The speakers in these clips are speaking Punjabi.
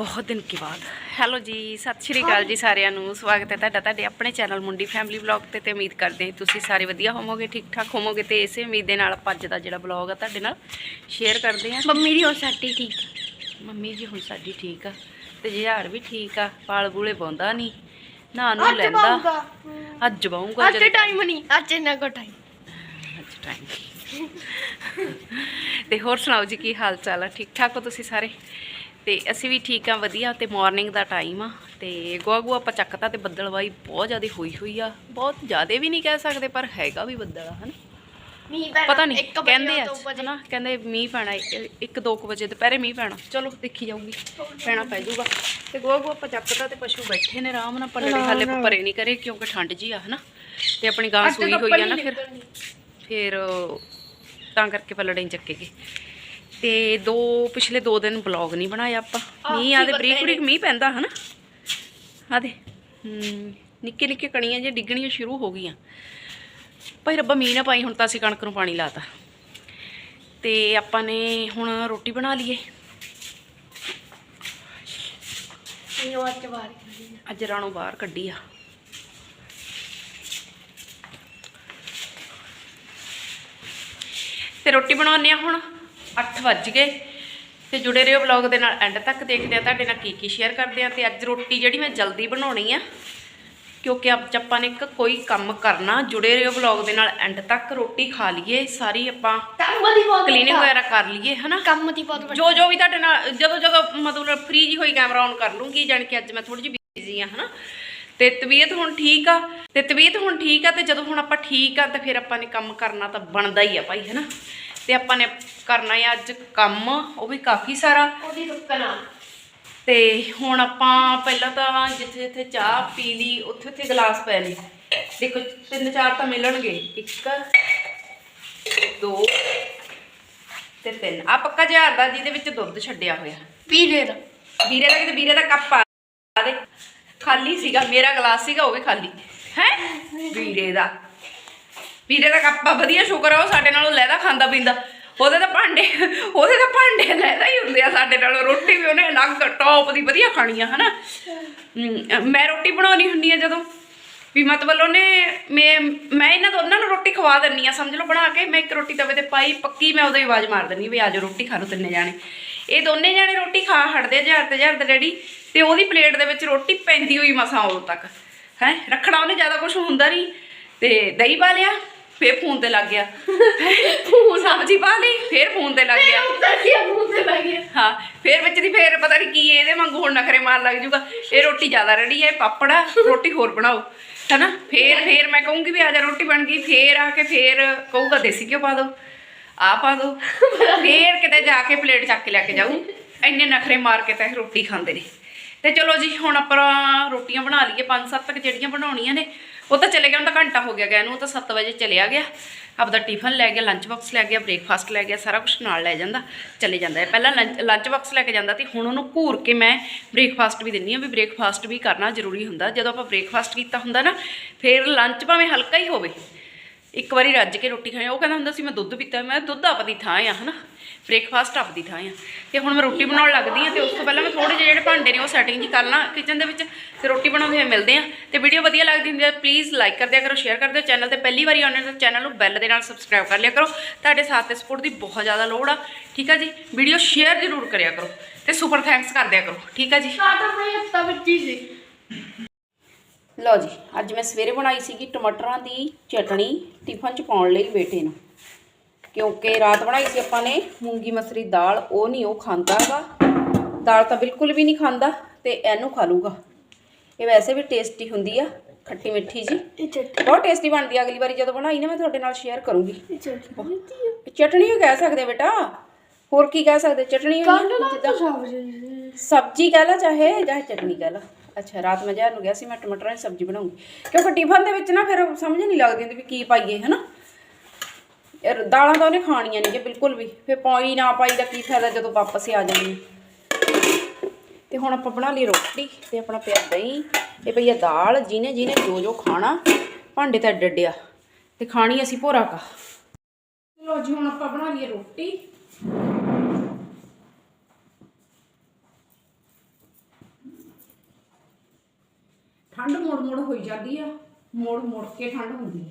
ਬਹੁਤ ਦਿਨ ਕੇ ਬਾਅਦ। ਹੈਲੋ ਜੀ ਸਤਿ ਸ਼੍ਰੀ ਅਕਾਲ ਜੀ ਸਾਰਿਆਂ ਨੂੰ। ਸਵਾਗਤ ਹੈ ਤੁਹਾਡਾ ਤੁਹਾਡੇ ਆਪਣੇ ਚੈਨਲ ਮੁੰਡੀ ਫੈਮਿਲੀ ਵਲੌਗ ਤੇ ਤੇ ਉਮੀਦ ਕਰਦੇ ਹਾਂ ਤੁਸੀਂ ਸਾਰੇ ਵਧੀਆ ਹੋਵੋਗੇ ਠੀਕ ਠਾਕ ਹੋਵੋਗੇ ਤੇ ਇਸੇ ਉਮੀਦ ਦੇ ਨਾਲ ਅੱਜ ਦਾ ਜਿਹੜਾ ਵਲੌਗ ਆ ਤੁਹਾਡੇ ਨਾਲ ਸ਼ੇਅਰ ਕਰਦੇ ਹਾਂ। ਮੰਮੀ ਦੀ ਹੋ ਸਾਡੀ ਠੀਕ। ਮੰਮੀ ਜੀ ਹੁਣ ਸਾਡੀ ਠੀਕ ਆ ਤੇ ਜੁਝਾਰ ਵੀ ਠੀਕ ਆ ਪਾਲ ਬੂਲੇ ਪਾਉਂਦਾ ਨਹੀਂ ਨਾ ਨੂੰ ਲੈਂਦਾ। ਅੱਜ ਬਾਉਂਗਾ ਅੱਜ ਟਾਈਮ ਨਹੀਂ ਅੱਜ ਇੰਨਾ ਕੋ ਟਾਈਮ ਅੱਜ ਟਾਈਮ ਤੇ ਹੋਰ ਸੁਣਾਓ ਜੀ ਕੀ ਹਾਲ ਚਾਲ ਆ? ਠੀਕ ਠਾਕ ਹੋ ਤੁਸੀਂ ਸਾਰੇ? ਤੇ ਅਸੀਂ ਵੀ ਠੀਕ ਆ ਵਧੀਆ ਤੇ ਮਾਰਨਿੰਗ ਦਾ ਟਾਈਮ ਆ ਤੇ ਗੋਆ ਗੋਆ ਆਪਾਂ ਚੱਕਤਾ ਤੇ ਬੱਦਲਵਾਈ ਬਹੁਤ ਜ਼ਿਆਦਾ ਹੋਈ ਹੋਈ ਆ। ਬਹੁਤ ਜ਼ਿਆਦਾ ਵੀ ਨਹੀਂ ਕਹਿ ਸਕਦੇ ਪਰ ਹੈਗਾ ਵੀ ਬੱਦਲ ਆ ਹਨਾ? ਮੀਂਹ ਪੈਣਾ ਪਤਾ ਨਹੀਂ ਕਹਿੰਦੇ ਆ। ਹਨਾ? ਕਹਿੰਦੇ ਮੀਂਹ ਪੈਣਾ 1-2 ਵਜੇ ਦੁਪਹਿਰੇ ਮੀਂਹ ਪੈਣਾ। ਚਲੋ ਦੇਖੀ ਜਾਊਗੀ ਪੈਣਾ ਪੈ ਜਾਊਗਾ। ਤੇ ਗੋਆ ਗੋਆ ਆਪਾਂ ਚੱਕਤਾ ਤੇ ਪਸ਼ੂ ਬੈਠੇ ਨੇ ਆਰਾਮ ਨਾਲ ਪੱਲੜੇ ਹਾਲੇ ਭਰੇ ਨਹੀਂ ਕਰੇ ਕਿਉਂਕਿ ਠੰਡ ਜੀ ਆ ਹਨਾ? ਤੇ ਆਪਣੀ ਗਾਂ ਸੂਈ ਹੋਈ ਆ ਨਾ ਪੱਲੀ ਫਿਰ। ਫਿਰ ਤਾਂ ਕਰਕੇ ਪੱਲੜੇ ਨਹੀਂ ਚੱਕੇਗੇ। ਤੇ ਦੋ ਪਿਛਲੇ ਦੋ ਦਿਨ ਬਲੌਗ ਨਹੀਂ ਬਣਾਇਆ ਆਪਾਂ। ਮੀਂਹ ਆਦੇ ਬਰੀਕ ਬਰੀਕ ਮੀਂਹ ਪੈਂਦਾ ਹਨਾ? ਆਦੇ ਨਿੱਕੇ ਨਿੱਕੇ ਕਣੀਆਂ ਜੇ ਡਿੱਗਣੀਆਂ ਸ਼ੁਰੂ ਹੋ ਗਈਆਂ। ਭਾਈ ਰੱਬਾ ਮੀਂਹ ਨਾ ਪਾਈ ਹੁਣ ਤਾਂ ਅਸੀਂ ਕਣਕ ਨੂੰ ਪਾਣੀ ਲਾਤਾ। ਤੇ ਆਪਾਂ ਨੇ ਹੁਣ ਰੋਟੀ ਬਣਾ ਲਈਏ। ਅੱਜ ਰਾਣੋ ਬਾਹਰ ਕੱਢੀ ਆ। ਤੇ ਰੋਟੀ ਬਣਾਉਂਦੇ ਆ ਹੁਣ। 8 ਵੱਜ ਗਏ। ਤੇ ਜੁੜੇ ਰਹੋ ਵਲੌਗ ਦੇ ਨਾਲ ਐਂਡ ਤੱਕ ਦੇਖਦੇ ਆ ਤੁਹਾਡੇ ਨਾਲ ਕੀ ਕੀ ਸ਼ੇਅਰ ਕਰਦੇ ਆ ਤੇ ਅੱਜ ਰੋਟੀ ਜਿਹੜੀ ਮੈਂ ਜਲਦੀ ਬਣਾਉਣੀ ਆ ਕਿਉਂਕਿ ਅੱਜ ਆਪਾਂ ਨੇ ਇੱਕ ਕੋਈ ਕੰਮ ਕਰਨਾ ਜੁੜੇ ਰਹੋ ਵਲੌਗ ਦੇ ਨਾਲ ਐਂਡ ਤੱਕ ਰੋਟੀ ਖਾ ਲਈਏ ਸਾਰੀ ਆਪਾਂ ਕਲੀਨਿੰਗ। ਵਗੈਰਾ ਕਰ ਲਈਏ ਹਨਾ? ਕੰਮ ਦੀ ਬਹੁਤ। ਜੋ ਜੋ ਵੀ ਤੁਹਾਡੇ ਨਾਲ ਜਦੋਂ ਜਦੋਂ ਮਤਲਬ ਫ੍ਰੀ ਜੀ ਹੋਈ ਕੈਮਰਾ ਔਨ ਕਰ ਲੂੰਗੀ ਜਾਣੀ ਕਿ ਅੱਜ ਮੈਂ ਥੋੜੀ ਜਿਹੀ ਬਿਜ਼ੀ ਆ ਹਨਾ? ਤੇ ਤਬੀਅਤ ਹੁਣ ਠੀਕ ਆ। ਤੇ ਤਬੀਅਤ ਹੁਣ ਠੀਕ ਆ ਤੇ ਜਦੋਂ ਹੁਣ ਆਪਾਂ ਠੀਕ ਆ ਤੇ ਫਿਰ ਆਪਾਂ ਨੇ ਕੰਮ ਕਰਨਾ ਤਾਂ ਬਣਦਾ ਹੀ ਆ ਭਾਈ ਹਨਾ? ਤੇ ਆਪਾਂ ਨੇ ਕਰਨਾ ਹੈ ਅੱਜ ਕੰਮ ਉਹ ਵੀ ਕਾਫੀ ਸਾਰਾ। ਉਹਦੀ ਰੁਕਣਾ। ਤੇ ਹੁਣ ਆਪਾਂ ਪਹਿਲਾਂ ਤਾਂ ਜਿੱਥੇ ਜਿੱਥੇ ਚਾਹ ਪੀ ਲਈ ਉੱਥੇ ਉੱਥੇ ਗਲਾਸ ਪਏ ਨੇ ਦੇਖੋ ਤਿੰਨ ਚਾਰ ਤਾਂ ਮਿਲਣਗੇ। ਇੱਕ ਦੋ ਤੇ ਤਿੰਨ। ਆ ਪੱਕਾ ਜਿਹਾ ਦਾ ਜਿਹਦੇ ਵਿੱਚ ਦੁੱਧ ਛੱਡਿਆ ਹੋਇਆ। ਪੀਲੇ ਦਾ। ਵੀਰੇ ਦਾ ਕਿਤੇ ਵੀਰੇ ਦਾ ਕੱਪ ਆ। ਦੇ ਖਾਲੀ ਸੀਗਾ ਮੇਰਾ ਗਲਾਸ ਸੀਗਾ ਉਹ ਵੀ ਖਾਲੀ। ਹੈ? ਵੀਰੇ ਦਾ। ਵੀਰੇ ਦਾ ਕੱਪ ਆ ਵਧੀਆ ਸ਼ੁਕਰ ਆ ਉਹ ਸਾਡੇ ਨਾਲੋਂ ਲੈਦਾ ਖਾਂਦਾ ਪੀਂਦਾ। ਉਹਦੇ ਤਾਂ ਭਾਂਡੇ, ਉਹਦੇ ਤਾਂ ਭਾਂਡੇ ਲੈਦਾ ਹੀ ਹੁੰਦੇ ਆ ਸਾਡੇ ਨਾਲ। ਰੋਟੀ ਵੀ ਉਹਨੇ ਅਲੱਗ ਟੌਪ ਦੀ ਵਧੀਆ ਖਾਣੀ ਆ, ਹਨਾ? ਮੈਂ ਰੋਟੀ ਬਣਾਉਣੀ ਹੁੰਦੀ ਆ ਜਦੋਂ। ਵੀ ਮਤਲਬ ਉਹਨੇ ਮੈਂ ਮੈਂ ਇਹਨਾਂ ਦੋਨਾਂ ਨੂੰ ਰੋਟੀ ਖਵਾ ਦਿੰਨੀ ਆ, ਸਮਝ ਲਓ ਬਣਾ ਕੇ। ਮੈਂ ਇੱਕ ਰੋਟੀ ਤਵੇ ਤੇ ਪਾਈ, ਪੱਕੀ ਮੈਂ ਉਹਦੀ ਆਵਾਜ਼ ਮਾਰ ਦਿੰਨੀ ਵੀ ਆਜੋ ਰੋਟੀ ਖਾ ਲਓ ਤਿੰਨੇ ਜਾਣੇ। ਇਹ ਦੋਨੇ ਜਾਣੇ ਰੋਟੀ ਖਾ ਹਟਦੇ ਹਜ਼ਾਰ ਤੇ ਹਜ਼ਾਰ ਦੇ ਡੈਡੀ, ਤੇ ਉਹਦੀ ਪਲੇਟ ਦੇ ਵਿੱਚ ਰੋਟੀ ਪੈਂਦੀ ਹੋਈ ਮਸਾਂ ਉਦੋਂ ਤੱਕ। ਹੈ, ਰੱਖਣਾ ਉਹਨੇ ਜ਼ਿਆਦਾ ਕੁਝ ਹੁੰਦਾ ਨਹੀਂ ਤੇ ਦਹੀਂ ਪਾ ਲਿਆ। ਫੇਰ ਫੋਨ ਤੇ ਲੱਗ ਗਿਆ। ਫੋਨ ਸਬਜ਼ੀ ਪਾ ਲਈ ਫੇਰ ਫੋਨ ਤੇ ਲੱਗ ਗਿਆ। ਹਾਂ ਫੇਰ ਵਿੱਚ ਦੀ ਫੇਰ ਪਤਾ ਨਹੀਂ ਕੀ ਇਹਦੇ ਵਾਂਗੂ ਹੁਣ ਨਖਰੇ ਮਾਰ ਲੱਗ ਜੂਗਾ ਇਹ ਰੋਟੀ ਜ਼ਿਆਦਾ ਰੜੀ ਹੈ ਪਾਪੜਾ ਰੋਟੀ ਹੋਰ ਬਣਾਓ। ਹੈਨਾ? ਫੇਰ ਫੇਰ ਮੈਂ ਕਹੂੰਗੀ ਵੀ ਆ ਜਾ ਰੋਟੀ ਬਣ ਗਈ। ਫੇਰ ਆ ਕੇ ਫੇਰ ਕਹੂਗਾ ਦੇਸੀ ਘਿਓ ਪਾ ਦਿਓ ਆ ਪਾ ਦਿਓ ਫੇਰ ਕਿਤੇ ਜਾ ਕੇ ਪਲੇਟ ਚੱਕ ਕੇ ਲੈ ਕੇ ਜਾਊ। ਇੰਨੇ ਨਖਰੇ ਮਾਰ ਕੇ ਤਾਂ ਇਹ ਰੋਟੀ ਖਾਂਦੇ ਨੇ। ਤੇ ਚਲੋ ਜੀ, ਹੁਣ ਆਪਾਂ ਰੋਟੀਆਂ ਬਣਾ ਲਈਏ, ਪੰਜ ਸੱਤ ਤੱਕ ਜਿਹੜੀਆਂ ਬਣਾਉਣੀਆਂ ਨੇ, ਉਹ ਤਾਂ ਚਲੇ ਗਿਆ, ਹੁਣ ਘੰਟਾ ਹੋ ਗਿਆ ਗਿਆ ਨੂੰ ਉਹ ਤਾਂ 7 ਵਜੇ ਚਲਿਆ ਗਿਆ। ਆਪਦਾ ਟਿਫਨ ਲੈ ਗਿਆ ਲੰਚ ਬਾਕਸ ਲੈ ਗਿਆ ਬ੍ਰੇਕਫਾਸਟ ਲੈ ਗਿਆ, ਸਾਰਾ ਕੁਝ ਨਾਲ ਲੈ ਜਾਂਦਾ, ਚਲੇ ਜਾਂਦਾ। ਹੈ ਪਹਿਲਾਂ ਲੰਚ ਬਾਕਸ ਲੈ ਕੇ ਜਾਂਦਾ ਤੇ ਹੁਣ ਉਹਨੂੰ ਘੂਰ ਕੇ ਮੈਂ ਬ੍ਰੇਕਫਾਸਟ ਵੀ ਦਿੰਨੀ ਆ ਵੀ ਬ੍ਰੇਕਫਾਸਟ ਵੀ ਕਰਨਾ ਜ਼ਰੂਰੀ ਹੁੰਦਾ। ਜਦੋਂ ਆਪਾਂ ਬ੍ਰੇਕਫਾਸਟ ਕੀਤਾ ਹੁੰਦਾ ਨਾ, ਫਿਰ ਲੰਚ ਭਾਵੇਂ ਹਲਕਾ ਹੀ ਹੋਵੇ, ਇੱਕ ਵਾਰੀ ਰੱਜ ਕੇ ਰੋਟੀ ਖਾਣੀ ਉਹ ਕਹਿੰਦਾ ਹੁੰਦਾ ਸੀ, ਮੈਂ ਦੁੱਧ ਪੀਤਾ, ਮੈਂ ਦੁੱਧ ਆਪਦੀ ਥਾਂ ਆ ਹਨਾ? ਬ੍ਰੇਕਫਾਸਟ ਆਪਦੀ ਥਾਂ ਆ। ਤੇ ਹੁਣ ਮੈਂ ਰੋਟੀ ਬਣਾਉਣ ਲੱਗਦੀ ਆ ਤੇ ਉਸ ਤੋਂ ਪਹਿਲਾਂ ਮੈਂ ਥੋੜੇ ਜਿਹੇ ਜਿਹੜੇ ਭਾਂਡੇ ਨੇ ਉਹ ਸੈਟਿੰਗ ਜੀ ਕਰ ਲਾਂ ਕਿਚਨ ਦੇ ਵਿੱਚ ਤੇ ਰੋਟੀ ਬਣਾਉਂਦੇ ਹੋਏ ਮਿਲਦੇ ਆ ਤੇ ਵੀਡੀਓ ਵਧੀਆ ਲੱਗਦੀ ਹੁੰਦੀ ਹੈ ਪਲੀਜ਼ ਲਾਈਕ ਕਰ ਦਿਆ ਕਰੋ ਸ਼ੇਅਰ ਕਰ ਦਿਓ ਚੈਨਲ ਤੇ। ਪਹਿਲੀ ਵਾਰੀ ਆਉਣੇ ਤਾਂ ਚੈਨਲ ਨੂੰ ਬੈਲ ਦੇ ਨਾਲ ਸਬਸਕ੍ਰਾਈਬ ਕਰ ਲਿਆ ਕਰੋ। ਤੁਹਾਡੇ ਸਾਥ ਤੇ ਸਪੋਰਟ ਦੀ ਬਹੁਤ ਜ਼ਿਆਦਾ ਲੋੜ ਆ। ਠੀਕ ਆ ਜੀ? ਵੀਡੀਓ ਸ਼ੇਅਰ ਜ਼ਰੂਰ ਕਰਿਆ ਕਰੋ ਤੇ ਸੁਪਰ ਥੈਂਕਸ ਕਰ ਦਿਆ ਕਰੋ। ਠੀਕ ਆ ਜੀ? ਲਓ ਜੀ ਅੱਜ ਮੈਂ ਸਵੇਰੇ ਬਣਾਈ ਸੀਗੀ ਟਮਾਟਰਾਂ ਦੀ ਚਟਣੀ ਟਿਫਨ ਚ ਪਾਉਣ ਲਈ ਬੇਟੇ ਨੂੰ। ਕਿਉਂਕਿ ਰਾਤ ਬਣਾਈ ਸੀ ਆਪਾਂ ਨੇ ਮੂੰਗੀ ਮਸਰੀ ਦਾਲ ਉਹ ਨਹੀਂ ਉਹ ਖਾਂਦਾਗਾ ਦਾਲ ਤਾਂ ਬਿਲਕੁਲ ਵੀ ਨਹੀਂ ਖਾਂਦਾ ਤੇ ਇਹਨੂੰ ਖਾ ਲੂਗਾ ਇਹ ਵੈਸੇ ਵੀ ਟੇਸਟੀ ਹੁੰਦੀ ਆ ਖੱਟੀ ਮਿੱਠੀ ਜੀ। ਬਹੁਤ ਟੇਸਟੀ ਬਣਦੀ ਆ ਅਗਲੀ ਵਾਰੀ ਜਦੋਂ ਬਣਾਈ ਨਾ ਮੈਂ ਤੁਹਾਡੇ ਨਾਲ ਸ਼ੇਅਰ ਕਰੂੰਗੀ। ਹੈ ਚਟਣੀ ਹੀ ਕਹਿ ਸਕਦੇ ਬੇਟਾ ਹੋਰ ਕੀ ਕਹਿ ਸਕਦੇ? ਚਟਣੀ ਨਾ ਜਿੱਦਾਂ ਸਬਜ਼ੀ ਕਹਿ ਲਾ ਚਾਹੇ ਚਾਹੇ ਚਟਨੀ ਕਹਿ ਲਾ। ਅੱਛਾ ਰਾਤ ਮੈਂ ਜਹਿਰ ਨੂੰ ਗਿਆ ਸੀ ਮੈਂ ਟਮਾਟਰਾਂ ਦੀ ਸਬਜ਼ੀ ਬਣਾਉਂਗੀ। ਕਿਉਂਕਿ ਟਿਫਨ ਦੇ ਵਿੱਚ ਨਾ ਫਿਰ ਸਮਝ ਨਹੀਂ ਲੱਗਦੀ ਹੁੰਦੀ ਵੀ ਕੀ ਪਾਈਏ ਹਨਾ? ਇਹ ਦਾਲਾਂ ਤਾਂ ਉਹਨੇ ਖਾਣੀਆਂ ਨਹੀਂ ਕਿ ਬਿਲਕੁਲ ਵੀ। ਫਿਰ ਪਾਈ ਨਾ ਪਾਈ ਦਾ ਕੀ ਫਾਇਦਾ ਜਦੋਂ ਵਾਪਸ ਆ ਜਾਣੀ ਤੇ ਹੁਣ ਆਪਾਂ ਬਣਾ ਲਈ ਰੋਟੀ ਤੇ ਆਪਣਾ ਪਿਆ ਦਹੀਂ। ਇਹ ਪਈ ਦਾਲ ਜਿਹਨੇ ਜਿਹਨੇ ਜੋ ਜੋ ਖਾਣਾ, ਭਾਂਡੇ ਤਾਂ ਡੱਡਿਆ ਤੇ ਖਾਣੀ ਅਸੀਂ ਭੋਰਾ ਕਾ। ਚਲੋ ਜੀ, ਹੁਣ ਆਪਾਂ ਬਣਾ ਲਈਏ ਰੋਟੀ। ਠੰਡ ਮੋੜ ਮੋੜ ਹੋਈ ਜਾਂਦੀ ਆ। ਮੋੜ ਮੋੜ ਕੇ ਠੰਡ ਹੁੰਦੀ ਆ।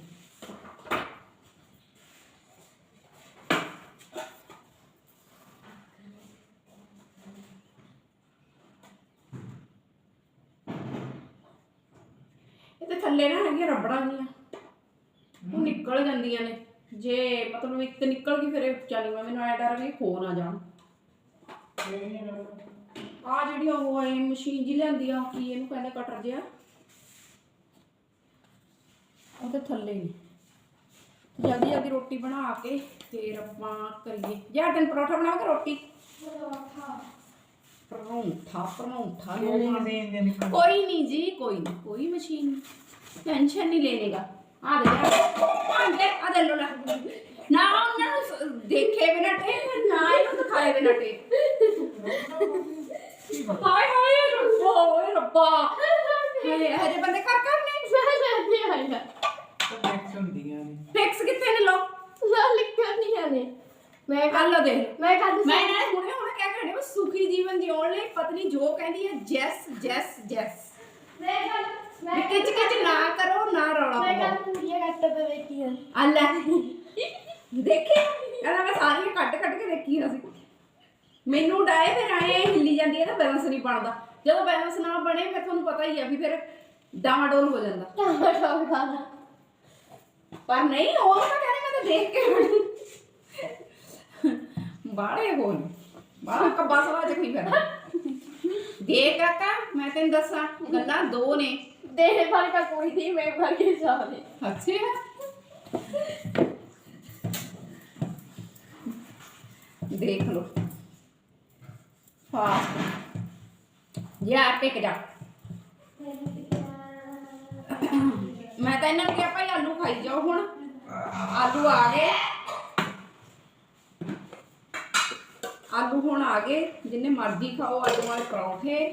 बच्चा नहीं मैं मैं डर हो ना जा मशीन जी लिया कहते कटर जहा थले जल्दी जल्दी रोटी बना के फिर करिए यार दिन परौंठा रोटी परौंठा परौंठा कोई नहीं जी कोई नहीं कोई मशीन टेंशन नहीं लेने का आ गया आ गया लो ला ना ਉਹਨਾਂ ਨੂੰ ਦੇਖੇ ਬਿਨਾ ਟੇ ਨਾ ਇਹਨੂੰ ਦਿਖਾਏ ਬਿਨਾ ਟੇ ਹਾਏ ਹਾਏ ਰੱਬਾ ਓਏ ਰੱਬਾ। ਹੇ ਹਜੇ ਬੰਦੇ ਕਰ ਕਰ ਨਹੀਂ ਫਿਕਸ ਕਿੱਥੇ ਨੇ ਲੋ ਮੈਂ ਕਰ ਲੋ ਦੇਖ। ਮੈਂ ਕਰ ਮੈਂ ਨਾ ਹੁਣੇ ਹੁਣੇ ਕਹਿ ਕੇ ਹਟੇ ਬਸ ਸੁਖੀ ਜੀਵਨ ਜਿਉਣ ਲਈ ਪਤਨੀ ਜੋ ਕਹਿੰਦੀ ਹੈ ਜੈਸ ਜੈਸ ਜੈਸ। ਮੈਂ ਕਰ ਵੀ ਕਿਚ ਕਿਚ ਨਾ ਕਰੋ ਨਾ ਰੌਲਾ ਮੈਂ ਕਰ ਪੂਰੀਆਂ ਕੱਟ ਕੇ ਵੇਖੀ ਆ ਅੱਲਾ ਦੇਖਿਆ? ਕਹਿੰਦਾ ਮੈਂ ਸਾਰੀਆਂ ਕੱਢ ਕੱਢ ਕੇ ਦੇਖੀਆਂ ਸੀ। ਮੈਨੂੰ ਡਾਏ ਫਿਰ ਆਏ ਹਿੱਲੀ ਜਾਂਦੀ ਹੈ ਤਾਂ ਬੈਲੈਂਸ ਨਹੀਂ ਬਣਦਾ। ਜਦੋਂ ਬੈਲੈਂਸ ਨਾ ਬਣੇ ਫਿਰ ਤੁਹਾਨੂੰ ਪਤਾ ਹੀ ਆ ਵੀ ਫਿਰ ਡਾਮਾਡੋਲ ਹੋ ਜਾਂਦਾ। ਪਰ ਨਹੀਂ ਉਹ ਤਾਂ ਕਹਿੰਦੇ ਮੈਂ ਤਾਂ ਦੇਖ ਕੇ ਬਣੀ ਬਾੜੇ ਹੋਣ ਬਾੜਾ ਕੱਬਾ ਸਵਾਜ ਕੋਈ ਫਿਰ ਦੇਖ ਕਾਕਾ ਮੈਂ ਤੈਨੂੰ ਦੱਸਾਂ ਗੱਲਾਂ ਦੋ ਨੇ। ਦੇਖ ਭਰ ਕੋਈ ਨਹੀਂ ਮੈਂ ਭਰ ਸਾਰੇ ਅੱਛੇ। ਦੇਖ ਲਓ ਫਾਸਟ ਜਾ ਟਿਕ ਜਾ ਮੈਂ ਤਾਂ ਇਹਨਾਂ ਨੂੰ ਕਿਹਾ ਭਾਈ ਆਲੂ ਖਾਈ ਜਾਓ ਹੁਣ ਆਲੂ ਆ ਗਏ ਆਲੂ ਹੁਣ ਆ ਗਏ ਜਿੰਨੇ ਮਰਜ਼ੀ ਖਾਓ ਆਲੂ ਵਾਲੇ ਪਰੌਂਠੇ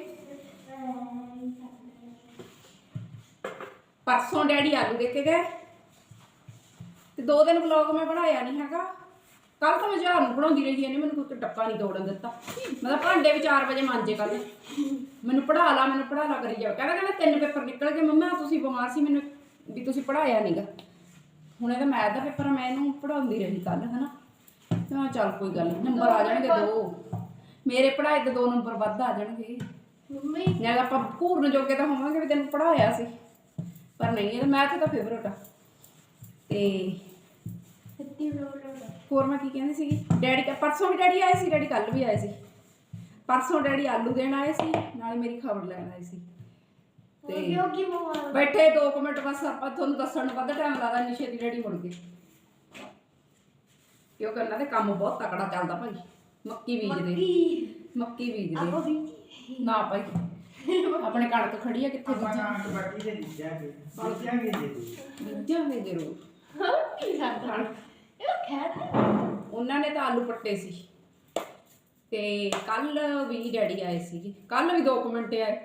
ਪਰਸੋਂ ਡੈਡੀ ਆਲੂ ਦੇ ਕੇ ਗਏ ਤੇ ਦੋ ਦਿਨ ਵਲੌਗ ਮੈਂ ਬਣਾਇਆ ਨਹੀਂ ਹੈਗਾ ਕੱਲ ਤਾਂ ਮੈਂ ਜਹਾਰ ਨੂੰ ਪੜਾਉਂਦੀ ਰਹੀ ਇਹਨੇ ਮੈਨੂੰ ਕੋਈ ਟੱਕਾ ਨਹੀਂ ਦੌੜਨ ਦਿੱਤਾ। ਮੈਂ ਤਾਂ ਭਾਂਡੇ ਵੀ 4 ਵਜੇ ਮਾਂਜੇ ਕੱਲ ਮੈਨੂੰ ਪੜਾ ਲਾ ਮੈਨੂੰ ਪੜਾ ਲਾ ਕਰੀ ਜਾ ਕਹਿੰਦਾ ਕਹਿੰਦਾ ਤਿੰਨ ਪੇਪਰ ਨਿਕਲ ਗਏ। ਮੰਮਾ ਤੁਸੀਂ ਬਿਮਾਰ ਸੀ ਮੈਨੂੰ ਵੀ ਤੁਸੀਂ ਪੜਾਇਆ ਨਹੀਂਗਾ ਹੁਣ ਇਹਦਾ ਮੈਥ ਦਾ ਪੇਪਰ ਮੈਂ ਇਹਨੂੰ ਪੜਾਉਂਦੀ ਰਹੀ ਕੱਲ ਹਨਾ? ਤਾਂ ਚੱਲ ਕੋਈ ਗੱਲ ਨਹੀਂ ਨੰਬਰ ਆ ਜਾਣਗੇ ਦੋ। ਮੇਰੇ ਪੜਾਏ ਤੇ ਦੋ ਨੰਬਰ ਵੱਧ ਆ ਜਾਣਗੇ। ਮੰਮੀ। ਨਾਲ ਆਪਾਂ ਪੂਰਨ ਜੋਗੇ ਤਾਂ ਹੋਵਾਂਗੇ ਵੀ ਤੈਨੂੰ ਪੜਾਇਆ ਸੀ। ਪਰ ਨਹੀਂ ਇਹ ਮੈਥ ਤਾਂ ਫੇਵਰਟ ਆ। ਤੇ ਹੋਰ ਮੈਂ ਕੀ ਕਹਿੰਦੀ ਸੀਗੀ? ਡੈਡੀ ਕ- ਪਰਸੋਂ ਵੀ ਡੈਡੀ ਆਏ ਸੀ ਡੈਡੀ ਕੱਲ ਵੀ ਆਏ ਸੀ। ਪਰਸੋਂ ਡੈਡੀ ਆਲੂ ਦੇਣ ਆਏ ਸੀ ਨਾਲੇ ਮੇਰੀ ਖਬਰ ਲੈਣ ਆਏ ਸੀ। ਤੇ ਬੈਠੇ 2 ਮਿੰਟ ਬਸ ਆਪਾਂ ਤੁਹਾਨੂੰ ਦੱਸਣ ਨੂੰ ਵੱਧ ਟਾਈਮ ਲਾਦਾ ਨਹੀਂ ਛੇਤੀ ਡੈਡੀ ਮੁੜ ਗਏ। ਕਿਉਂਕਿ ਉਹਨਾਂ ਦੇ ਕੰਮ ਬਹੁਤ ਤਕੜਾ ਚੱਲਦਾ ਭਾਈ। ਮੱਕੀ ਬੀਜਦੇ। ਮੱਕੀ? ਬੀਜਦੇ। ਨਾ ਭਾਈ। ਆਪਣੇ ਕਣਕ ਖੜੀ ਆ ਕਿੱਥੇ ਆਪਾਂ ਬੀਜਾਂ- ਨਾਲ ਬਾਕੀ ਦੇ ਦਿੱਜਾਂਗੇ ਦਿੱਜਾਂਗੇ ਜ਼ਰੂਰ। ਬੀਜਾਂਗੇ ਜ਼ਰੂਰ। ਕਣਕ ਇਹ ਖੈਰ ਉਹਨਾਂ ਨੇ ਤਾਂ ਆਲੂ ਪੱਟੇ ਸੀ। ਤੇ ਕੱਲ ਵੀ ਡੈਡੀ ਆਏ ਸੀਗੇ। ਕੱਲ ਵੀ ਦੋ ਕੁ ਆਏ।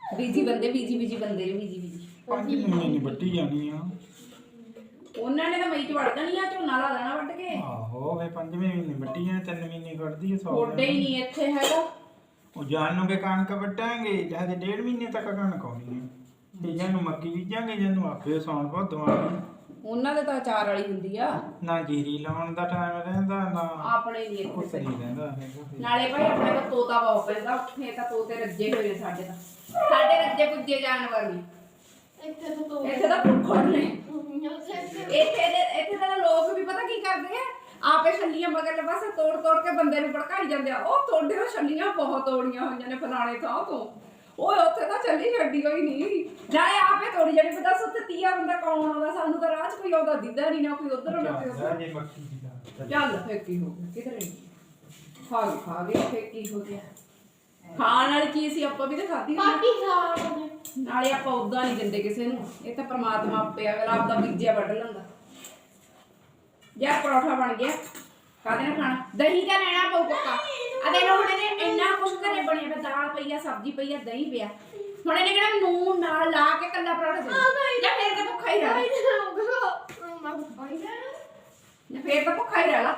ਬੀਜੀ ਬੰਦੇ ਬੀਜੀ ਬੀਜੀ ਬੰਦੇ ਬੀਜੀ ਬੀਜੀ। ਪੰਜ ਮਹੀਨੇ ਵੱਢੀ ਜਾਣੀ ਆ? ਉਹਨਾਂ ਨੇ ਤਾਂ ਮਈ ਚ ਵੜ ਜਾਣੀ ਆ ਝੋਨਾ ਲਾ ਲੈਣਾ ਵੱਢ ਕੇ। ਆਹੋ ਵੇ ਪੰਜਵੇਂ ਮਹੀਨੇ ਵੱਢੀ ਆ ਤਿੰਨ ਮਹੀਨੇ ਕੱਢਦੀ ਆ ਸੌ ਗੋਡੇ ਹੀ ਨਹੀਂ ਇੱਥੇ ਹੈਗਾ। ਉਹ ਜਾਣ ਨੂੰ ਕਿ ਕਣਕ ਵੱਟਾਂਗੇ ਜਦ ਡੇਢ ਮਹੀਨੇ ਤੱਕ ਕਣਕ ਆਉਣੀ ਹੈ ਤੇ ਨੂੰ ਮੱਕੀ ਬੀਜਾਂਗੇ ਜਾਂ ਨੂੰ ਆਪੇ ਸੌਣ ਭਾਦੋਂ ਆਉਣੀ ਉਹਨਾਂ ਦੇ ਤਾਂ ਅਚਾਰ ਵਾਲੀ ਹੁੰਦੀ ਆ। ਨਾ ਜੀਰੀ ਲਾਉਣ ਦਾ ਟਾਈਮ ਰਹਿੰਦਾ ਨਾ ਆਪਣੇ ਨਹੀਂ ਇੱਥੇ ਨਹੀਂ ਰਹਿੰਦਾ। ਹੈਗਾ ਨਾਲੇ ਭਾਈ ਆਪਣੇ ਕੋਲ ਤੋਤਾ ਬਹੁਤ ਪੈਂਦਾ ਉੱਥੇ ਤਾਂ ਤੋਤੇ ਰੱਜੇ ਹੋਏ ਸਾਡੇ ਤਾਂ। ਸਾਡੇ ਰੱਜੇ ਕੁੱਜੇ ਜਾਨਵਰ ਨੇ ਇੱਥੇ ਤਾਂ ਤੂੰ ਇੱਥੇ ਤਾਂ ਭੁੱਖੜ ਨੇ। ਇੱਥੇ ਇੱਥੇ ਦੇ ਲੋਕ ਵੀ ਪਤਾ ਕੀ ਕਰਦੇ ਆ? ਆਪੇ ਛੱਲੀਆਂ ਮਗਰਲੇ ਪਾਸੇ ਤੋੜ ਤੋੜ ਕੇ ਬੰਦੇ ਨੂੰ ਭੜਕਾਈ ਜਾਂਦੇ ਆ। ਉਹ ਤੁਹਾਡੇ ਉਹ ਛੱਲੀਆਂ ਬਹੁਤ ਤੋੜੀਆਂ ਹੋਈਆਂ ਨੇ ਫਲਾਣੇ ਥਾਂ ਤੋਂ। ਓਏ ਉੱਥੇ ਤਾਂ ਚੱਲੀ ਗੱਡੀ ਕੋਈ ਨਹੀਂ। ਨਾਲੇ ਆਪੇ ਥੋੜੀ ਜਿਹੀ ਪਤਾ ਸੁੱਤ ਤੀਆ ਬੰਦਾ ਕੌਣ ਆਉਂਦਾ? ਸਾਨੂੰ ਤਾਂ ਰਾਹ 'ਚ ਕੋਈ ਆਉਂਦਾ ਦਿਦਾ ਨਹੀਂ ਨਾ ਕੋਈ ਉਧਰ ਨਾ ਚੱਲ ਫੇਰ ਹੋ ਗਿਆ? ਕਿਧਰ ਗਈ ਖਾ ਗਈ ਖਾ ਹੋ ਗਿਆ? ਖਾਣ ਵਾਲੀ ਚੀਜ਼ ਸੀ? ਆਪਾਂ ਵੀ ਤਾਂ ਖਾਧੀ ਹੋਈ ਬਾਕੀ ਸਾਰਾ ਆ। ਨਾਲੇ ਆਪਾਂ ਉਦਾਂ ਨਹੀਂ ਦਿੰਦੇ ਕਿਸੇ ਨੂੰ। ਇਹ ਤਾਂ ਪਰਮਾਤਮਾ ਆਪੇ ਅਗਲਾ ਆਪਦਾ ਬੀਜਿਆ ਵੱਢ ਲੈਂਦਾ। ਯਾਰ ਪਰੌਠਾ ਬਣ ਗਿਆ। ਕਾਹਦੇ ਨਾਲ ਖਾਣਾ। ਦਹੀਂ ਦਾ ਲੈਣਾ ਪਊ ਪੱਕਾ। ਅਦੇ ਲੋ ਹੁਣ ਇਹਨੇ ਇੰਨਾ ਕੁਛ ਘਰੇ ਬਣਿਆ ਪਿਆ ਦਾਲ ਪਈ ਆ ਸਬਜ਼ੀ ਪਈ ਆ ਦਹੀਂ ਪਿਆ। ਹੁਣ ਇਹਨੇ ਕਿਹੜਾ ਨੂਨ ਨਾਲ ਲਾ ਕੇ ਕੱਲਾ ਪਰੌਠਾ ਦੇ ਜਾਂ ਫੇਰ ਤਾਂ ਭੁੱਖਾ ਹੀ ਰਹਿਣਾ। ਜਾਂ ਫੇਰ ਤਾਂ ਭੁੱਖਾ ਹੀ ਰਹਿਣਾ।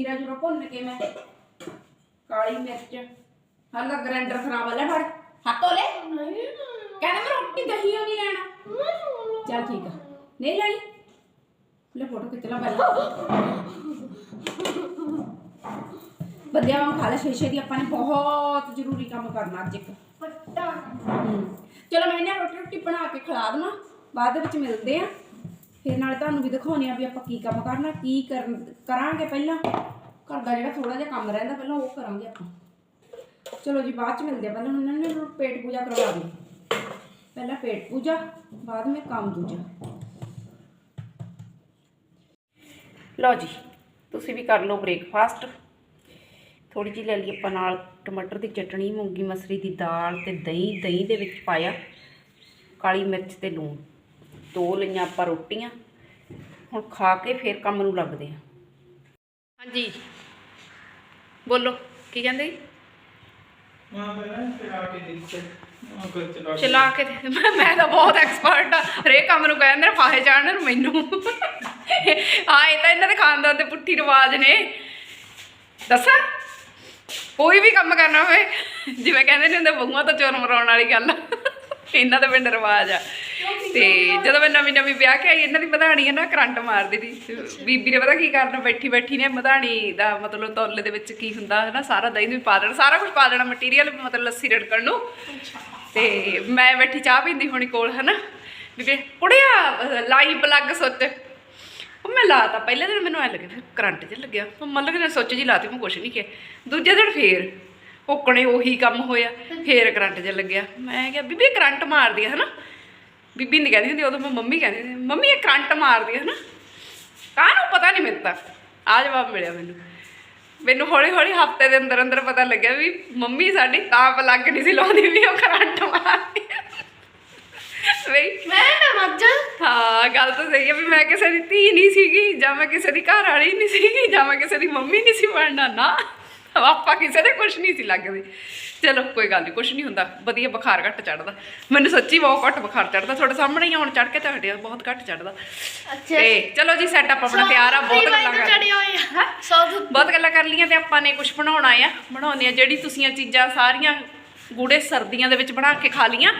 ਜੀਰਾ ਜੂਰਾ ਭੁੰਨ ਕੇ ਮੈਂ ਕਾਲੀ ਮਿਰਚ ਹਾਲਾ ਗ੍ਰਾਈਂਡਰ ਖਰਾਬ ਆ ਲੈ ਫੜ ਹੱਥੋਂ ਲੈ ਨਹੀਂ ਕਹਿੰਦਾ ਮੈਂ ਰੋਟੀ ਦਹੀਂ ਓ ਨਹੀਂ ਲੈਣਾ ਚੱਲ ਠੀਕ ਆ ਨਹੀਂ ਲੈਣੀ ਲੈ ਫੋਟੋ ਖਿੱਚ ਲਾ ਪਹਿਲਾਂ ਵਧੀਆ ਵਾਂ ਖਾ ਲੈ ਸ਼ੀਸ਼ੇ ਦੀ ਆਪਾਂ ਨੇ ਬਹੁਤ ਜ਼ਰੂਰੀ ਕੰਮ ਕਰਨਾ ਅੱਜ ਇੱਕ ਪੱਟਾ ਹਮ। ਚਲੋ ਮੈਂ ਇਹਨਾਂ ਰੋਟੀ ਰੋਟੀ ਬਣਾ ਕੇ ਖਿਲਾ ਦੇਵਾਂ ਬਾਅਦ ਦੇ ਵਿੱਚ ਮਿਲਦੇ ਆ ਫਿਰ ਨਾਲੇ ਤੁਹਾਨੂੰ ਵੀ ਦਿਖਾਉਣੇ ਆ ਵੀ ਆਪਾਂ ਕੀ ਕੰਮ ਕਰਨਾ, ਕੀ ਕਰਨ, ਕਰਾਂਗੇ ਪਹਿਲਾਂ। ਘਰ ਦਾ ਜਿਹੜਾ ਥੋੜਾ ਜਿਹਾ ਕੰਮ ਰਹਿੰਦਾ, ਪਹਿਲਾਂ ਉਹ ਕਰਾਂਗੇ ਆਪਾਂ। ਚਲੋ ਜੀ, ਬਾਅਦ ਚ ਮਿਲਦੇ ਆ ਪਹਿਲਾਂ। ਉਹਨਾਂ ਨੇ ਪੇਟ ਪੂਜਾ ਕਰਵਾ ਦੀ ਪਹਿਲਾਂ ਪੇਟ ਪੂਜਾ, ਬਾਅਦ ਵਿੱਚ ਕੰਮ ਦੂਜਾ। ਲਓ ਜੀ, ਤੁਸੀਂ ਵੀ ਕਰ ਲਓ ਬ੍ਰੇਕਫਾਸਟ। ਥੋੜੀ ਜਿਹੀ ਲੈ ਲਈ ਆਪਾਂ ਨਾਲ ਟਮਾਟਰ ਦੀ ਚਟਣੀ, ਮੂੰਗੀ ਮਸਰੀ ਦੀ ਦਾਲ ਤੇ ਦਹੀਂ ਦਹੀਂ ਦੇ ਵਿੱਚ ਪਾਇਆ ਕਾਲੀ ਮਿਰਚ ਤੇ ਲੂਣ। ਦੋ ਲਈਆਂ ਆਪਾਂ ਰੋਟੀਆਂ ਹੁਣ ਖਾ ਕੇ ਫੇਰ ਕੰਮ ਨੂੰ ਲੱਗਦੇ ਹਾਂ। ਹਾਂਜੀ। ਬੋਲੋ ਕੀ ਕਹਿੰਦੇ? ਮਾਂ ਪਹਿਲਾਂ ਚਲਾ ਕੇ ਦੇਖੇ ਮਾਂ ਕਰ ਚਲਾ ਕੇ ਚਲਾ ਕੇ ਦੇ- ਮੈਂ ਮੈਂ ਤਾਂ ਬਹੁਤ ਐਕਸਪਰਟ ਆ ਹਰੇਕ ਕੰਮ ਨੂੰ ਕਹਿੰਦੇ ਨੇ ਫਾਹੇ ਚਾੜਨ ਨੂੰ ਮੈਨੂੰ। ਹਾਂ ਇਹ ਤਾਂ ਇਹਨਾਂ ਦੇ ਖਾਨਦਾਨ ਦੇ ਪੁੱਠੀ ਰਿਵਾਜ ਨੇ। ਦੱਸਾਂ? ਕੋਈ ਵੀ ਕੰਮ ਕਰਨਾ ਹੋਵੇ ਜਿਵੇਂ ਕਹਿੰਦੇ ਨੇ ਹੁੰਦੇ ਬਹੂਆਂ ਤਾਂ ਚੋਰ ਮਰਾਉਣ ਵਾਲੀ ਗੱਲ ਆ। ਇਹਨਾਂ ਦਾ ਪਿੰਡ ਰਿਵਾਜ ਆ। ਤੇ ਜਦੋਂ ਮੈਂ ਨਵੀਂ ਨਵੀਂ ਵਿਆਹ ਕੇ ਆਈ, ਇਹਨਾਂ ਦੀ ਮਧਾਣੀ ਹੈ ਨਾ, ਕਰੰਟ ਮਾਰਦੀ ਸੀ। ਬੀਬੀ ਨੇ ਪਤਾ ਕੀ ਕਰਨਾ, ਬੈਠੀ ਬੈਠੀ ਨੇ, ਮਧਾਣੀ ਦਾ ਮਤਲਬ ਤੌਲੇ ਦੇ ਵਿੱਚ ਕੀ ਹੁੰਦਾ ਹੈ ਨਾ ਸਾਰਾ ਦਹੀਂ ਵੀ ਪਾ ਦੇਣਾ, ਸਾਰਾ ਕੁਝ ਪਾ ਦੇਣਾ ਮਟੀਰੀਅਲ ਮਤਲਬ ਲੱਸੀ ਰੜਕਣ ਨੂੰ। ਤੇ ਮੈਂ ਬੈਠੀ ਚਾਹ ਪੀਂਦੀ ਹੋਣੀ ਕੋਲ ਹੈ ਨਾ ਬੀਬੀ ਕੁੜਿਆ ਲਾਈ ਪਲੱਗ ਸੁੱਚ। ਉਹ ਮੈਂ ਲਾਤਾ, ਪਹਿਲੇ ਦਿਨ ਮੈਨੂੰ ਐ ਲੱਗਿਆ, ਫਿਰ ਕਰੰਟ ਜਿਹਾ ਲੱਗਿਆ। ਉਹ ਮਤਲਬ ਕਿ ਮੈਂ ਸੁੱਚ ਜੀ ਲਾਤੀ, ਮੈਂ ਕੁਛ ਨਹੀਂ ਕਿਹਾ। ਦੂਜੇ ਦਿਨ ਫੇਰ ਓਕਣੇ ਉਹੀ ਕੰਮ ਹੋਇਆ, ਫੇਰ ਕਰੰਟ ਜਿਹਾ ਲੱਗਿਆ। ਮੈਂ ਕਿਹਾ, ਬੀਬੀ, ਕਰੰਟ ਮਾਰਦੀ ਹੈ ਹਨਾ? ਬੀਬੀ ਨਹੀਂ ਕਹਿੰਦੀ ਹੁੰਦੀ ਉਦੋਂ ਮੈਂ ਮੰਮੀ ਕਹਿੰਦੀ ਸੀ ਮੰਮੀ ਇਹ ਕਰੰਟ ਮਾਰਦੀ ਹੈ ਹਨਾ ਕਾਹਨੂੰ ਪਤਾ ਨਹੀਂ ਮੈਨੂੰ ਤਾਂ ਆ ਜਵਾਬ ਮਿਲਿਆ ਮੈਨੂੰ। ਮੈਨੂੰ ਹੌਲੀ ਹੌਲੀ ਹਫ਼ਤੇ ਦੇ ਅੰਦਰ ਅੰਦਰ ਪਤਾ ਲੱਗਿਆ ਵੀ ਮੰਮੀ ਸਾਡੀ ਤਾਂ ਪਲੱਗ ਨਹੀਂ ਸੀ ਲਾਉਂਦੀ ਵੀ ਉਹ ਕਰੰਟ ਮਾਰਦੀ ਵੇ ਮੈਂ ਨਾ ਮੱਝ। ਹਾਂ ਗੱਲ ਤਾਂ ਸਹੀ ਹੈ ਵੀ ਮੈਂ ਕਿਸੇ ਦੀ ਧੀ ਨਹੀਂ ਸੀਗੀ ਜਾਂ ਮੈਂ ਕਿਸੇ ਦੀ ਘਰ ਵਾਲੀ ਨਹੀਂ ਸੀਗੀ ਜਾਂ ਮੈਂ ਕਿਸੇ ਦੀ ਮੰਮੀ ਨਹੀਂ ਸੀ ਬਣਨਾ ਨਾ। ਆਪਾਂ ਕਿਸੇ ਦੇ ਕੁਝ ਨਹੀਂ ਸੀ ਲੱਗਦੇ। ਚਲੋ ਕੋਈ ਗੱਲ ਨਹੀਂ ਕੁਝ ਨਹੀਂ ਹੁੰਦਾ ਵਧੀਆ ਬੁਖਾਰ ਘੱਟ ਚੜਦਾ ਮੈਨੂੰ ਸੱਚੀ ਬਹੁਤ ਘੱਟ ਬੁਖਾਰ ਚੜਦਾ ਤੁਹਾਡੇ ਸਾਹਮਣੇ ਹੀ ਹੁਣ ਚੜ ਕੇ ਤਾਂ ਹਟਿਆ ਬਹੁਤ ਘੱਟ ਚੜਦਾ ਅੱਛਾ। ਤੇ ਚਲੋ ਜੀ ਸੈਟਅਪ ਆਪਣਾ ਤਿਆਰ ਆ ਬਹੁਤ ਗੱਲਾਂ ਕਰ ਚੜੇ ਹੋਏ ਆ। ਸੌ ਬਹੁਤ ਗੱਲਾਂ ਕਰ ਲੀਆਂ ਤੇ ਆਪਾਂ ਨੇ ਕੁਝ ਬਣਾਉਣਾ ਆ। ਬਣਾਉਂਦੇ ਆ ਜਿਹੜੀ ਤੁਸੀਂ ਇਹ ਚੀਜ਼ਾਂ ਸਾਰੀਆਂ ਗੂੜੇ ਸਰਦੀਆਂ ਦੇ ਵਿੱਚ ਬਣਾ ਕੇ ਖਾ ਲੀਆਂ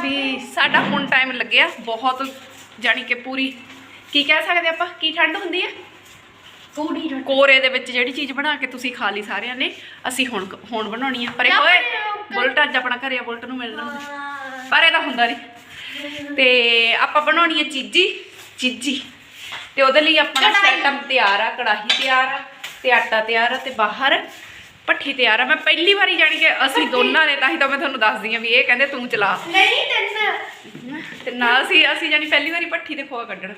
ਵੀ ਸਾਡਾ ਹੁਣ ਟਾਈਮ ਲੱਗਿਆ ਬਹੁਤ ਜਾਣੀ ਕਿ ਪੂਰੀ ਕੀ ਕਹਿ ਸਕਦੇ ਆਪਾਂ? ਕੀ ਠੰਡ ਹੁੰਦੀ ਹੈ? ਕੋਰੇ ਦੇ ਵਿੱਚ ਜਿਹੜੀ ਚੀਜ਼ ਬਣਾ ਕੇ ਤੁਸੀਂ ਖਾ ਲਈ ਸਾਰਿਆਂ ਨੇ ਅਸੀਂ ਹੁਣ ਹੁਣ ਬਣਾਉਣੀ ਆ। ਪਰ ਇਹ ਉਹ- ਬੁਲਟ ਅੱਜ ਆਪਣਾ ਘਰੇ ਆ ਬੁਲਟ ਨੂੰ ਮਿਲਣਾ ਹੁੰਦਾ। ਪਰ ਇਹਦਾ ਹੁੰਦਾ ਨਹੀਂ ਤੇ ਆਪਾਂ ਬਣਾਉਣੀ ਹੈ ਚੀਜੀ ਚੀਜੀ। ਤੇ ਉਹਦੇ ਲਈ ਆਪਣਾ ਕੜਾਹੀ। ਸੈਟਅਪ ਤਿਆਰ ਆ ਕੜਾਹੀ ਤਿਆਰ ਆ ਤੇ ਆਟਾ ਤਿਆਰ ਆ ਤੇ ਬਾਹਰ ਭੱਠੀ ਤਿਆਰ ਆ। ਮੈਂ ਪਹਿਲੀ ਵਾਰੀ ਜਾਣੀ ਕਿ ਅਸੀਂ ਦੋਨਾਂ ਨੇ ਤਾਂ ਹੀ ਤਾਂ ਮੈਂ ਤੁਹਾਨੂੰ ਦੱਸਦੀ ਆ ਵੀ ਇਹ ਕਹਿੰਦੇ ਤੂੰ ਚਲਾ। ਨਹੀਂ ਤਿੰਨ ਤੇ ਨਾਲ ਅਸੀਂ ਅਸੀਂ ਜਾਣੀ ਪਹਿਲੀ ਵਾਰੀ ਭੱਠੀ ਤੇ ਖੋਆ ਕੱਢਣ।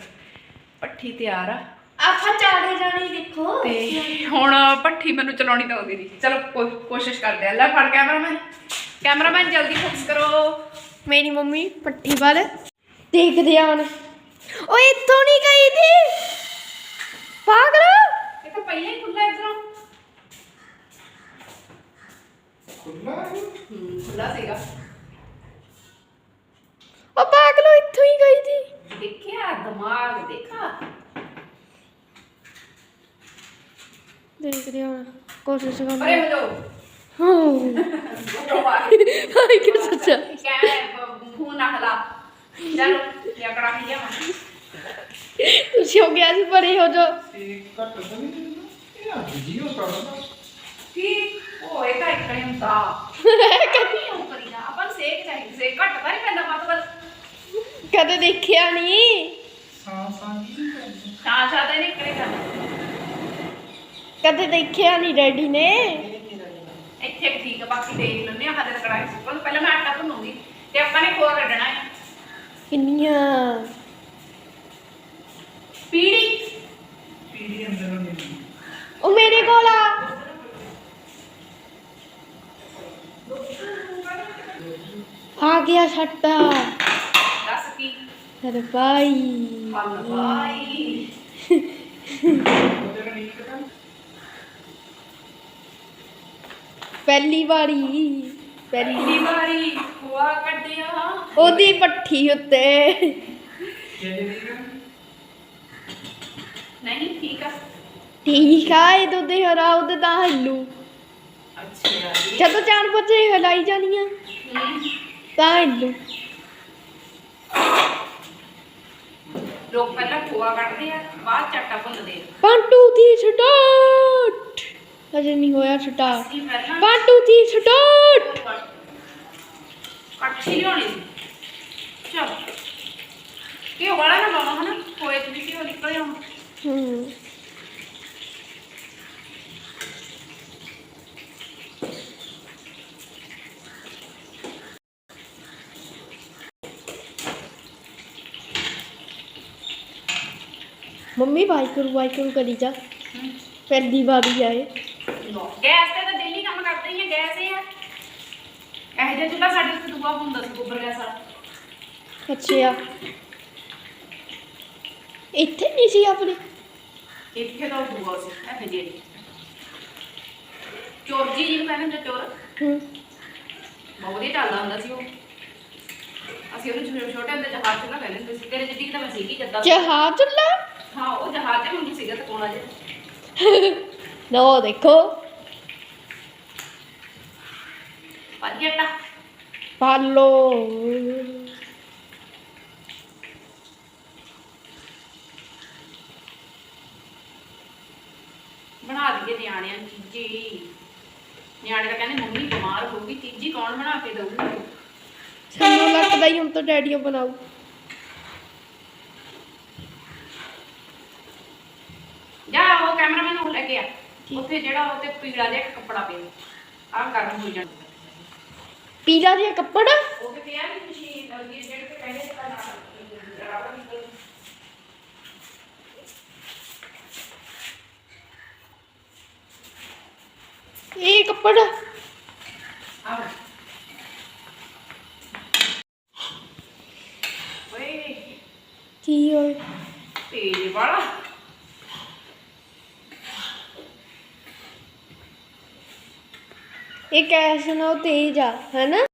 ਭੱਠੀ ਤਿਆਰ ਆ। ਆਪਾਂ ਚਾੜੇ ਜਾਣੇ ਦੇਖੋ। ਤੇ ਹੁਣ ਭੱਠੀ ਮੈਨੂੰ ਚਲਾਉਣੀ ਤਾਂ ਆਉਂਦੀ ਨਹੀਂ ਚਲੋ ਕੋ- ਕੋਸ਼ਿਸ਼ ਕਰਦੇ ਆ ਲੈ ਫੜ ਕੈਮਰਾਮੈਨ। ਕੈਮਰਾਮੈਨ ਜਲਦੀ ਫੋਕਸ ਕਰੋ। ਮੇਰੀ ਮੰਮੀ ਪੱਠੀ ਵੱਲ। ਦੇਖਦੇ ਆਣ ਓਏ ਇੱਥੋਂ ਨਹੀਂ ਗਈ ਦੀ। ਪਾਗਲ। ਇਹ ਤਾਂ ਪਹਿਲਾਂ ਹੀ ਖੁੱਲਾ ਇਧਰੋਂ। ਖੁੱਲਾ ਹੈ ਹੂੰ ਖੁੱਲਾ ਸੀਗਾ। ਓ ਪਾਗਲੋ ਇੱਥੋਂ ਹੀ ਗਈ ਦੀ। ਦੇਖਿਆ ਦਿਮਾਗ ਦੇਖਾ। ਦੇਖਦੇ ਆਣ ਕੋਸ਼ਿਸ਼ ਅਰੇ ਕਰਦੇ ਹੋ। ਜਾਓ ਹਾਂ ਹਾਏ ਕੀ ਸੱਚਾ। ਕੈ ਫੋਨ ਨਾ ਹਲਾ। ਚਲੋ ਇਹ ਕੜਾ ਹੀ ਜਾਵਾਂ ਤੁਸੀਂ ਹੋ ਗਿਆ ਸੀ ਪਰੇ ਹੋ ਜਾ ਤੇ ਘੱਟ ਤਾਂ ਨਹੀਂ ਦਿੰਦਾ ਇਹ ਆ ਜੀਓ ਕਰਦਾ ਕੀ ਉਹ ਇਹ ਤਾਂ ਇੱਕ ਨਹੀਂ ਹੁੰਦਾ। ਕਦੀ ਉਹ ਕਰੀਦਾ ਆਪਾਂ ਨੂੰ ਸੇਕ ਚਾਹੀਦਾ ਸੇਕ ਘੱਟ ਤਾਂ ਨਹੀਂ ਪੈਂਦਾ ਮਤਲਬ ਕਦੇ ਦੇਖਿਆ ਨਹੀਂ ਸਾਂ ਸਾਂ ਨਹੀਂ ਕਰਦਾ ਤਾਂ ਚਾਹਤਾ ਨਹੀਂ ਕਰੇਗਾ ਕਦੇ ਦੇਖਿਆ ਨਹੀਂ ਡੈਡੀ ਨੇ? ਇੱਥੇ ਵੀ ਠੀਕ ਆ ਬਾਕੀ ਦੇਖ ਲੈਂਦੇ ਆ ਤਾਂ ਕੜਾਈ ਸੁੱਕਣ ਪਹਿਲਾਂ ਮੈਂ ਆਟਾ ਭੁੰਨੂਗੀ ਤੇ ਆਪਾਂ ਨੇ ਖੋਆ ਕੱਢਣਾ ਹੈ। ਕਿੰਨੀਆਂ? ਪੀੜੀ। ਪੀੜੀ ਅੰਦਰੋਂ ਨਹੀਂ ਉਹ ਮੇਰੇ ਕੋਲ ਆ। ਆ ਗਿਆ ਛੱਟਾ ਦੱਸ ਕੀ? ਅਰੇ ਭਾਈ ਹੱਲ ਬਾਈ ਉਹਦੇ ਨਾਲ ਨਹੀਂ ਕਰਦਾ ਪਹਿਲੀ ਵਾਰੀ ਪਹਿਲੀ ਪਹਿਲੀ ਵਾਰੀ ਖੋਆ ਕੱਢਿਆ। ਉਹਦੀ ਪੱਠੀ ਉੱਤੇ। ਨਹੀਂ ਠੀਕ ਆ। ਠੀਕ ਆ ਇਹ ਦੁੱਧ ਹਰਾ ਉਹਦੇ ਤਾਂ ਹੱਲੂ। ਅੱਛਾ ਜੀ। ਜਦੋਂ ਜਾਣ ਪੁੱਛੇ ਹਲਾਈ ਜਾਣੀਆਂ। ਤਾਂ ਹੱਲੂ। ਲੋਕ ਪਹਿਲਾਂ ਖੋਆ ਕੱਢਦੇ ਆ ਬਾਅਦ ਚ ਆਟਾ ਭੁੰਨਦੇ ਆ। 1 2 3 ਸਟਾਰਟ ਅਜੇ ਨਹੀਂ ਹੋਇਆ ਸਟਾਰਟ ਅਸੀਂ ਪਹਿਲਾਂ 1 2 3 ਸਟਾਰਟ ਕੱਠੀ ਲਿਆਉਣੀ ਚਲ ਕੀ ਹੋ ਵਾਲਾ ਨਾ ਬਾਬਾ ਹਨਾ ਹੋਏ ਤੇ ਵੀ ਉਹ ਨਿਕਲ ਜਾਣ ਹੂੰ ਮੰਮੀ ਵਾਹਿਗੁਰੂ ਵਾਹਿਗੁਰੂ ਕਰੀ ਜਾ ਫਿਰ ਦੀਵਾਲੀ ਆਏ ਗੈਸ ਤੇ ਤਾਂ ਡੇਲੀ ਕੰਮ ਕਰਦੇ ਹੀ ਆ ਗੈਸ ਇਹ ਆ। ਇਹ ਜਿਹਾ ਚੁੱਲ੍ਹਾ ਸਾਡੇ ਉੱਤੇ ਦੂਆ ਹੁੰਦਾ ਸੀ ਗੋਬਰ ਗੈਸ ਵਾਲਾ। ਅੱਛਾ। ਇੱਥੇ ਨਹੀਂ ਸੀ ਆਪਣੇ? ਇੱਥੇ ਤਾਂ ਦੂਆ ਸੀ ਇਹ ਜੇ ਚੋਰ ਜੀ ਜਿਹਨੂੰ ਕਹਿੰਦੇ ਹੁੰਦੇ ਚੋਰ। ਹੂੰ। ਬਹੁਤ ਵਧੀਆ ਚੱਲਦਾ ਹੁੰਦਾ ਸੀ ਉਹ। ਅਸੀਂ ਉਹਨੂੰ ਛੋਟੇ ਛੋਟੇ ਹੁੰਦੇ ਜਹਾਜ਼ ਚੁੱਲ੍ਹਾ ਕਹਿੰਦੇ ਹੁੰਦੇ ਸੀ। ਤੇਰੇ ਜਿੱਡੀ ਕੁ ਤਾਂ ਮੈਂ ਸੀਗੀ ਜੱਦਾ। ਜਹਾਜ਼ ਚੁੱਲਾ ਹਾਂ ਉਹ ਜਹਾਜ਼ ਤੇ ਹੁੰਦੀ ਸੀਗਾ ਤੇ ਕੋਣਾ ਜਿਹਾ। ਲੋ ਦੇਖੋ। ਪਾਲੋ ਬਣਾ ਦਈਏ ਨਿਆਣਿਆਂ ਨੂੰ ਚੀਜ਼ੀ। ਨਿਆਣੇ ਤਾਂ ਕਹਿੰਦੇ ਮੰਮੀ ਬਿਮਾਰ ਹੋ ਗਈ ਤੀਜੀ ਕੌਣ ਬਣਾ ਕੇ ਦਊਗਾ? ਸਾਨੂੰ ਲੱਗਦਾ ਹੀ ਹੁਣ ਤਾਂ ਡੈਡੀਓ ਬਣਾਉ ਜਾ ਉਹ ਕੈਮਰਾਮੈਨ ਨੂੰ ਲੈ ਕੇ ਆ। ਉੱਥੇ ਜਿਹੜਾ ਉੱਤੇ ਪੀਲਾ ਜਿਹਾ ਕੱਪੜਾ ਪਿਆ। ਆਹ ਗਰਮ ਹੋ ਜਾਣਾ। ਪੀਲਾ ਜਿਹਾ ਕੱਪੜਾ? ਉਹ ਤੇ ਪਿਆ ਨਹੀਂ ਮਸ਼ੀਨ ਲੱਗੀ ਜਿਹੜੇ ਤੇ ਪਹਿਲੇ ਤਾਂ ਨਾ ਨਿਕਲ ਇਹ ਕੱਪੜਾ? ਕੀ ਹੋਏ ਤੇਜ਼ ਵਾਲਾ। ਇਹ ਕੈਸ ਨਾ ਤੇਜ ਆ ਹੈਨਾ?